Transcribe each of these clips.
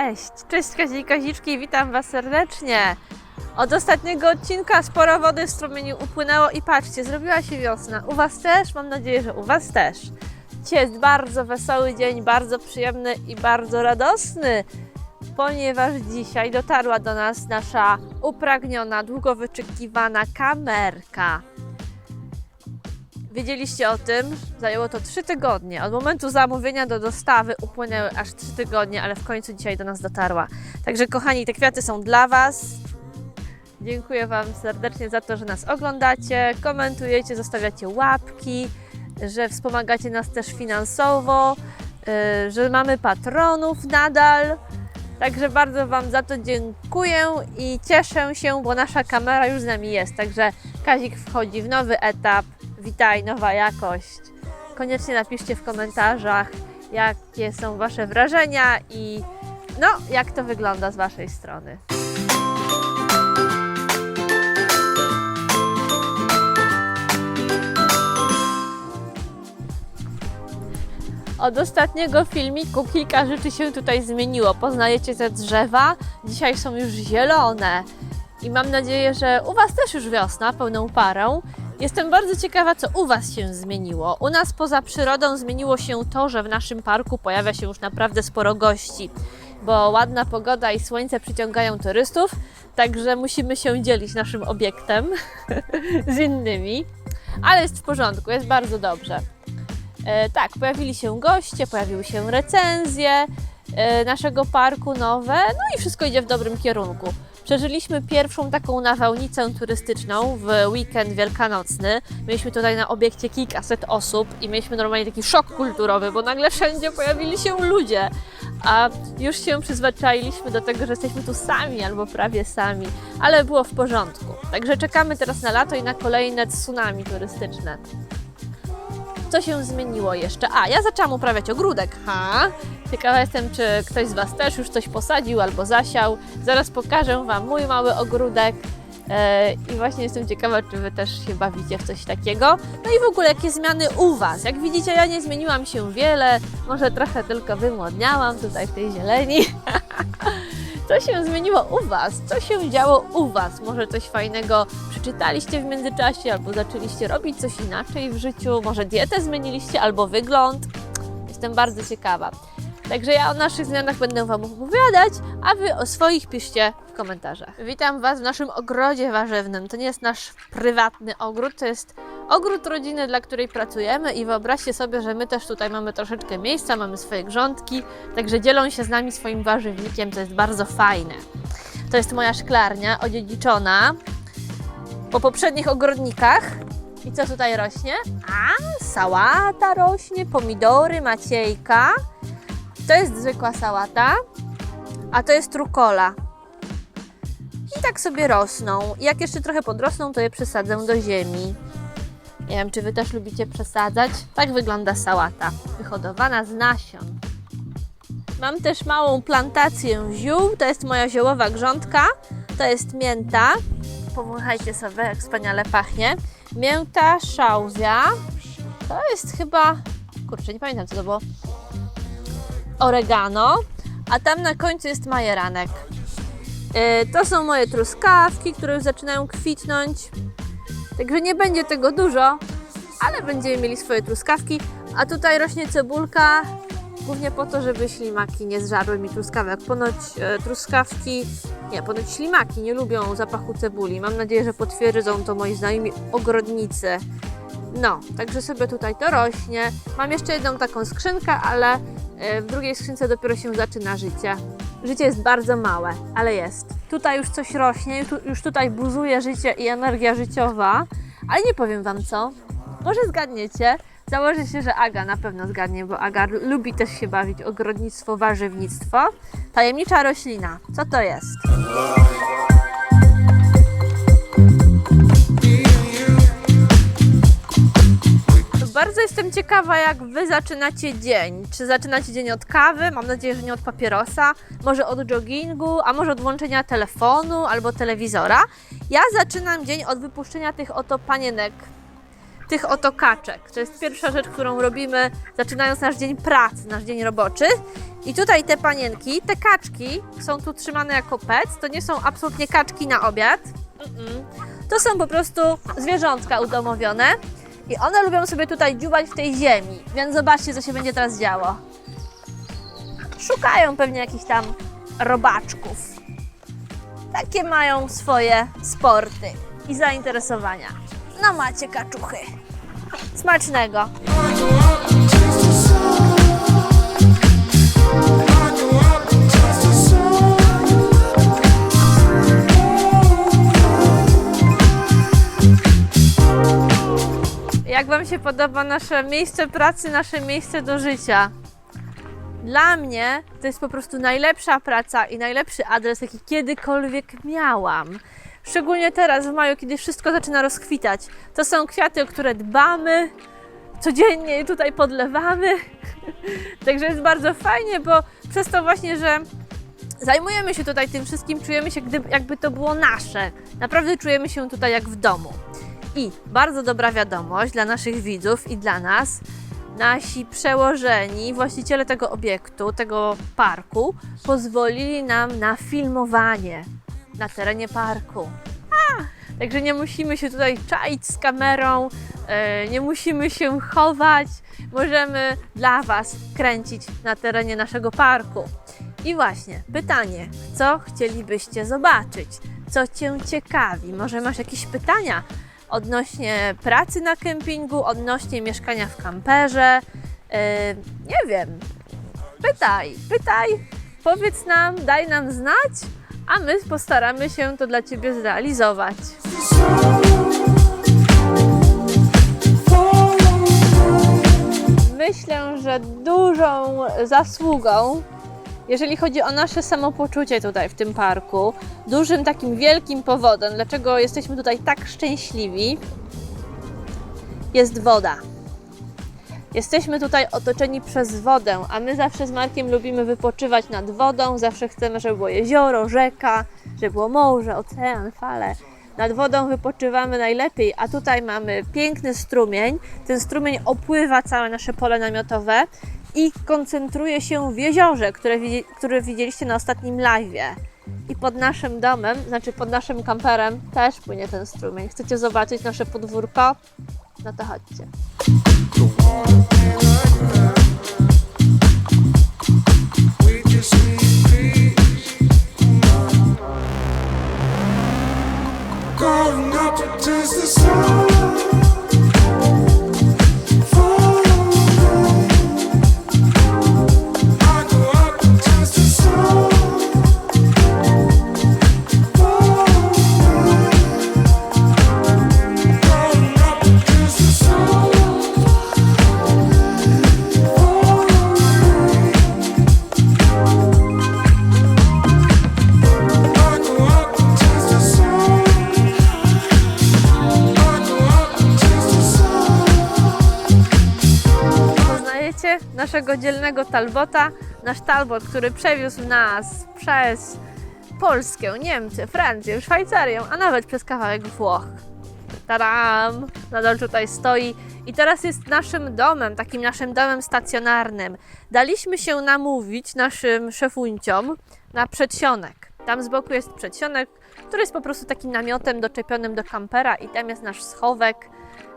Cześć! Cześć Kazi Kaziczki, witam Was serdecznie. Od ostatniego odcinka sporo wody w strumieniu upłynęło i patrzcie, zrobiła się wiosna. U Was też? Mam nadzieję, że u Was też. Dzisiaj jest bardzo wesoły dzień, bardzo przyjemny i bardzo radosny, ponieważ dzisiaj dotarła do nas nasza upragniona, długo wyczekiwana kamerka. Wiedzieliście o tym? Zajęło to 3 tygodnie. Od momentu zamówienia do dostawy upłynęły aż 3 tygodnie, ale w końcu dzisiaj do nas dotarła. Także kochani, te kwiaty są dla Was. Dziękuję Wam serdecznie za to, że nas oglądacie, komentujecie, zostawiacie łapki, że wspomagacie nas też finansowo, yy, że mamy patronów nadal. Także bardzo Wam za to dziękuję i cieszę się, bo nasza kamera już z nami jest. Także Kazik wchodzi w nowy etap. Witaj, nowa jakość. Koniecznie napiszcie w komentarzach, jakie są Wasze wrażenia i no, jak to wygląda z Waszej strony. Od ostatniego filmiku kilka rzeczy się tutaj zmieniło. Poznajecie te drzewa, dzisiaj są już zielone. I mam nadzieję, że u Was też już wiosna, pełną parą. Jestem bardzo ciekawa, co u Was się zmieniło. U nas poza przyrodą zmieniło się to, że w naszym parku pojawia się już naprawdę sporo gości, bo ładna pogoda i słońce przyciągają turystów, także musimy się dzielić naszym obiektem z innymi. Ale jest w porządku, jest bardzo dobrze. E, tak, pojawili się goście, pojawiły się recenzje e, naszego parku nowe, no i wszystko idzie w dobrym kierunku. Przeżyliśmy pierwszą taką nawałnicę turystyczną w weekend wielkanocny. Mieliśmy tutaj na obiekcie kilkaset osób i mieliśmy normalnie taki szok kulturowy, bo nagle wszędzie pojawili się ludzie. A już się przyzwyczailiśmy do tego, że jesteśmy tu sami albo prawie sami, ale było w porządku. Także czekamy teraz na lato i na kolejne tsunami turystyczne. Co się zmieniło jeszcze? A, ja zaczęłam uprawiać ogródek. Ha! Ciekawa jestem, czy ktoś z Was też już coś posadził albo zasiał. Zaraz pokażę Wam mój mały ogródek. E, I właśnie jestem ciekawa, czy Wy też się bawicie w coś takiego. No i w ogóle, jakie zmiany u Was? Jak widzicie, ja nie zmieniłam się wiele, może trochę tylko wymłodniałam tutaj w tej zieleni. Co się zmieniło u Was? Co się działo u Was? Może coś fajnego przeczytaliście w międzyczasie, albo zaczęliście robić coś inaczej w życiu? Może dietę zmieniliście, albo wygląd? Jestem bardzo ciekawa. Także ja o naszych zmianach będę Wam opowiadać, a Wy o swoich piszcie w komentarzach. Witam Was w naszym ogrodzie warzywnym. To nie jest nasz prywatny ogród, to jest ogród rodziny, dla której pracujemy i wyobraźcie sobie, że my też tutaj mamy troszeczkę miejsca, mamy swoje grządki, także dzielą się z nami swoim warzywnikiem, to jest bardzo fajne. To jest moja szklarnia odziedziczona po poprzednich ogrodnikach. I co tutaj rośnie? A, sałata rośnie, pomidory, maciejka. To jest zwykła sałata, a to jest rukola. I tak sobie rosną. Jak jeszcze trochę podrosną, to je przesadzę do ziemi. Nie wiem, czy Wy też lubicie przesadzać. Tak wygląda sałata, wyhodowana z nasion. Mam też małą plantację ziół. To jest moja ziołowa grządka. To jest mięta. Powąchajcie sobie, jak wspaniale pachnie. Mięta, szałwia. To jest chyba... Kurczę, nie pamiętam co to było oregano, a tam na końcu jest majeranek. Yy, to są moje truskawki, które już zaczynają kwitnąć. Także nie będzie tego dużo, ale będziemy mieli swoje truskawki. A tutaj rośnie cebulka, głównie po to, żeby ślimaki nie zżarły mi truskawek. Ponoć e, truskawki, nie, ponoć ślimaki nie lubią zapachu cebuli. Mam nadzieję, że potwierdzą to moi znajomi ogrodnicy. No, także sobie tutaj to rośnie. Mam jeszcze jedną taką skrzynkę, ale e, w drugiej skrzynce dopiero się zaczyna życie. Życie jest bardzo małe, ale jest. Tutaj już coś rośnie, już tutaj buzuje życie i energia życiowa, ale nie powiem Wam co. Może zgadniecie. Założę się, że Aga na pewno zgadnie, bo Aga lubi też się bawić ogrodnictwo, warzywnictwo. Tajemnicza roślina. Co to jest? Ciekawa, jak Wy zaczynacie dzień. Czy zaczynacie dzień od kawy? Mam nadzieję, że nie od papierosa. Może od joggingu, a może od włączenia telefonu albo telewizora. Ja zaczynam dzień od wypuszczenia tych oto panienek tych oto kaczek. To jest pierwsza rzecz, którą robimy zaczynając nasz dzień pracy, nasz dzień roboczy. I tutaj te panienki, te kaczki są tu trzymane jako pets. To nie są absolutnie kaczki na obiad. Mm-mm. To są po prostu zwierzątka udomowione. I one lubią sobie tutaj dziubać w tej ziemi. Więc zobaczcie, co się będzie teraz działo. Szukają pewnie jakichś tam robaczków. Takie mają swoje sporty i zainteresowania. No macie kaczuchy. Smacznego. Wam się podoba nasze miejsce pracy, nasze miejsce do życia? Dla mnie to jest po prostu najlepsza praca i najlepszy adres, jaki kiedykolwiek miałam. Szczególnie teraz w maju, kiedy wszystko zaczyna rozkwitać. To są kwiaty, o które dbamy, codziennie je tutaj podlewamy. Także jest bardzo fajnie, bo przez to właśnie, że zajmujemy się tutaj tym wszystkim, czujemy się jakby to było nasze. Naprawdę czujemy się tutaj jak w domu. I bardzo dobra wiadomość dla naszych widzów i dla nas. Nasi przełożeni, właściciele tego obiektu, tego parku, pozwolili nam na filmowanie na terenie parku. A, także nie musimy się tutaj czaić z kamerą, e, nie musimy się chować. Możemy dla Was kręcić na terenie naszego parku. I właśnie, pytanie, co chcielibyście zobaczyć? Co Cię ciekawi? Może masz jakieś pytania odnośnie pracy na kempingu, odnośnie mieszkania w kamperze? Yy, nie wiem. Pytaj, pytaj, powiedz nam, daj nam znać, a my postaramy się to dla Ciebie zrealizować. Myślę, że dużą zasługą jeżeli chodzi o nasze samopoczucie tutaj w tym parku, dużym takim wielkim powodem, dlaczego jesteśmy tutaj tak szczęśliwi, jest woda. Jesteśmy tutaj otoczeni przez wodę, a my zawsze z Markiem lubimy wypoczywać nad wodą, zawsze chcemy, żeby było jezioro, rzeka, żeby było morze, ocean, fale. Nad wodą wypoczywamy najlepiej, a tutaj mamy piękny strumień. Ten strumień opływa całe nasze pole namiotowe i koncentruje się w jeziorze, które, które widzieliście na ostatnim live'ie. I pod naszym domem, znaczy pod naszym kamperem też płynie ten strumień. Chcecie zobaczyć nasze podwórko? No to chodźcie. Going up to taste the sun. Poznajecie naszego dzielnego Talbota, nasz Talbot, który przewiózł nas przez Polskę, Niemcy, Francję, Szwajcarię, a nawet przez kawałek Włoch. Tadam! Nadal tutaj stoi i teraz jest naszym domem, takim naszym domem stacjonarnym. Daliśmy się namówić naszym szefunciom na przedsionek. Tam z boku jest przedsionek, który jest po prostu takim namiotem doczepionym do kampera i tam jest nasz schowek.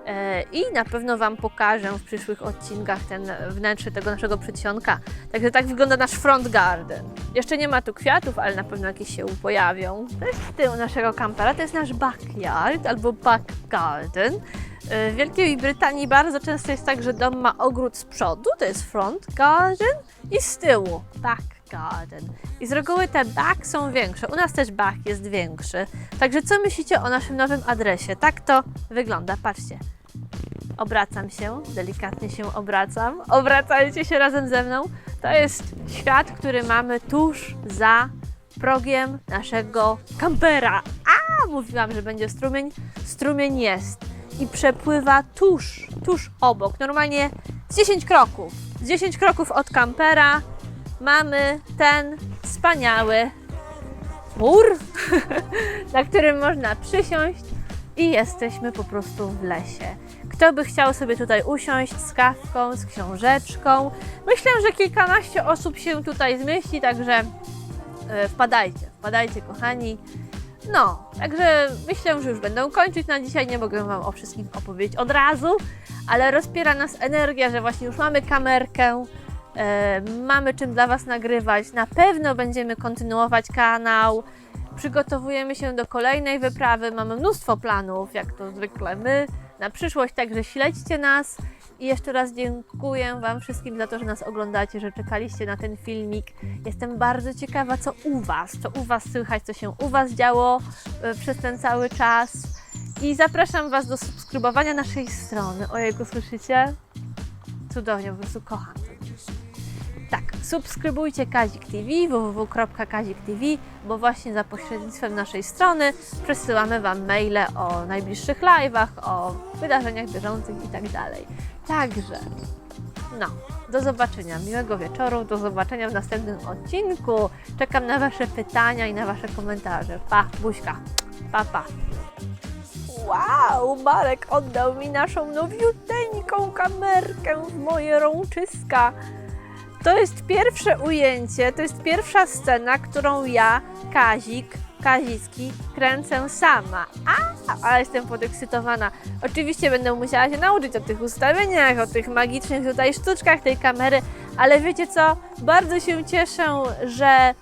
E, I na pewno Wam pokażę w przyszłych odcinkach ten wnętrze tego naszego przedsionka. Także tak wygląda nasz front garden. Jeszcze nie ma tu kwiatów, ale na pewno jakieś się pojawią. To jest tył naszego kampera, to jest nasz backyard albo back garden. E, W Wielkiej Brytanii bardzo często jest tak, że dom ma ogród z przodu, to jest front garden, i z tyłu back garden. I z reguły te back są większe. U nas też back jest większy. Także co myślicie o naszym nowym adresie? Tak to wygląda. Patrzcie. Obracam się, delikatnie się obracam. Obracajcie się razem ze mną. To jest świat, który mamy tuż za progiem naszego kampera. A, mówiłam, że będzie strumień. Strumień jest i przepływa tuż, tuż obok. Normalnie z 10 kroków. Z 10 kroków od kampera mamy ten wspaniały mur, na którym można przysiąść i jesteśmy po prostu w lesie. Kto by chciał sobie tutaj usiąść z kawką, z książeczką? Myślę, że kilkanaście osób się tutaj zmieści, także e, wpadajcie, wpadajcie kochani. No, także myślę, że już będę kończyć na dzisiaj. Nie mogę Wam o wszystkim opowiedzieć od razu, ale rozpiera nas energia, że właśnie już mamy kamerkę, e, mamy czym dla Was nagrywać. Na pewno będziemy kontynuować kanał. Przygotowujemy się do kolejnej wyprawy. Mamy mnóstwo planów, jak to zwykle my, na przyszłość, także śledźcie nas. I jeszcze raz dziękuję Wam wszystkim za to, że nas oglądacie, że czekaliście na ten filmik. Jestem bardzo ciekawa, co u Was, co u Was słychać, co się u Was działo e, przez ten cały czas. I zapraszam Was do subskrybowania naszej strony. Ojejku, słyszycie? Cudownie, po prostu kocham. Subskrybujcie Kazik TV, www.kazik TV, bo właśnie za pośrednictwem naszej strony przesyłamy Wam maile o najbliższych live'ach, o wydarzeniach bieżących i tak. Także, no, do zobaczenia, miłego wieczoru, do zobaczenia w następnym odcinku. Czekam na Wasze pytania i na Wasze komentarze. Pa, buźka, pa, pa. Wow, Marek oddał mi naszą nowiuteńką kamerkę w moje rączyska. To jest pierwsze ujęcie, to jest pierwsza scena, którą ja, Kazik, Kazicki, kręcę sama. A, ale jestem podekscytowana. Oczywiście będę musiała się nauczyć o tych ustawieniach, o tych magicznych tutaj sztuczkach tej kamery, ale wiecie co? Bardzo się cieszę, że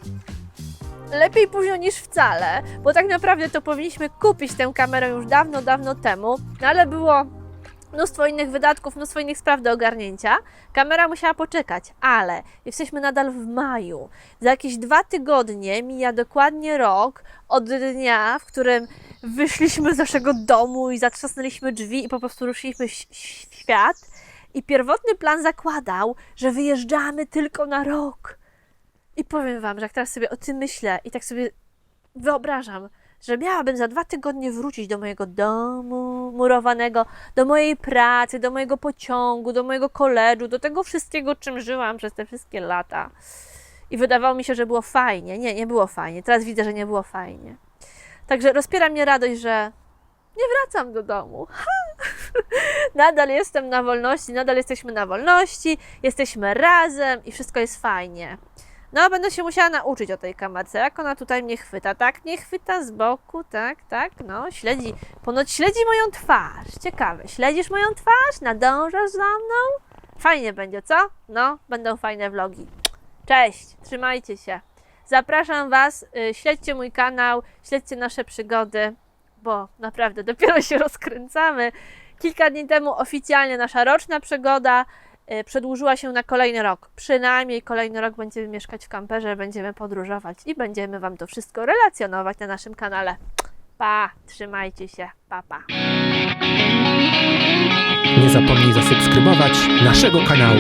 lepiej późno niż wcale, bo tak naprawdę to powinniśmy kupić tę kamerę już dawno, dawno temu, no ale było mnóstwo innych wydatków, mnóstwo innych spraw do ogarnięcia. Kamera musiała poczekać, ale jesteśmy nadal w maju. Za jakieś dwa tygodnie mija dokładnie rok od dnia, w którym wyszliśmy z naszego domu i zatrzasnęliśmy drzwi i po prostu ruszyliśmy świat. I pierwotny plan zakładał, że wyjeżdżamy tylko na rok. I powiem Wam, że jak teraz sobie o tym myślę i tak sobie wyobrażam, że miałabym za dwa tygodnie wrócić do mojego domu murowanego, do mojej pracy, do mojego pociągu, do mojego koledżu, do tego wszystkiego, czym żyłam przez te wszystkie lata. I wydawało mi się, że było fajnie. Nie, nie było fajnie. Teraz widzę, że nie było fajnie. Także rozpiera mnie radość, że nie wracam do domu. nadal jestem na wolności, nadal jesteśmy na wolności, jesteśmy razem i wszystko jest fajnie. No, będę się musiała nauczyć o tej kamerce, jak ona tutaj mnie chwyta. Tak, mnie chwyta z boku, tak, tak, no, śledzi, ponoć śledzi moją twarz. Ciekawe, śledzisz moją twarz? Nadążasz za mną? Fajnie będzie, co? No, będą fajne vlogi. Cześć, trzymajcie się. Zapraszam Was, y, śledźcie mój kanał, śledźcie nasze przygody, bo naprawdę dopiero się rozkręcamy. Kilka dni temu oficjalnie nasza roczna przygoda przedłużyła się na kolejny rok. Przynajmniej kolejny rok będziemy mieszkać w kamperze, będziemy podróżować i będziemy Wam to wszystko relacjonować na naszym kanale. Pa, trzymajcie się, pa, pa. Nie zapomnij zasubskrybować naszego kanału.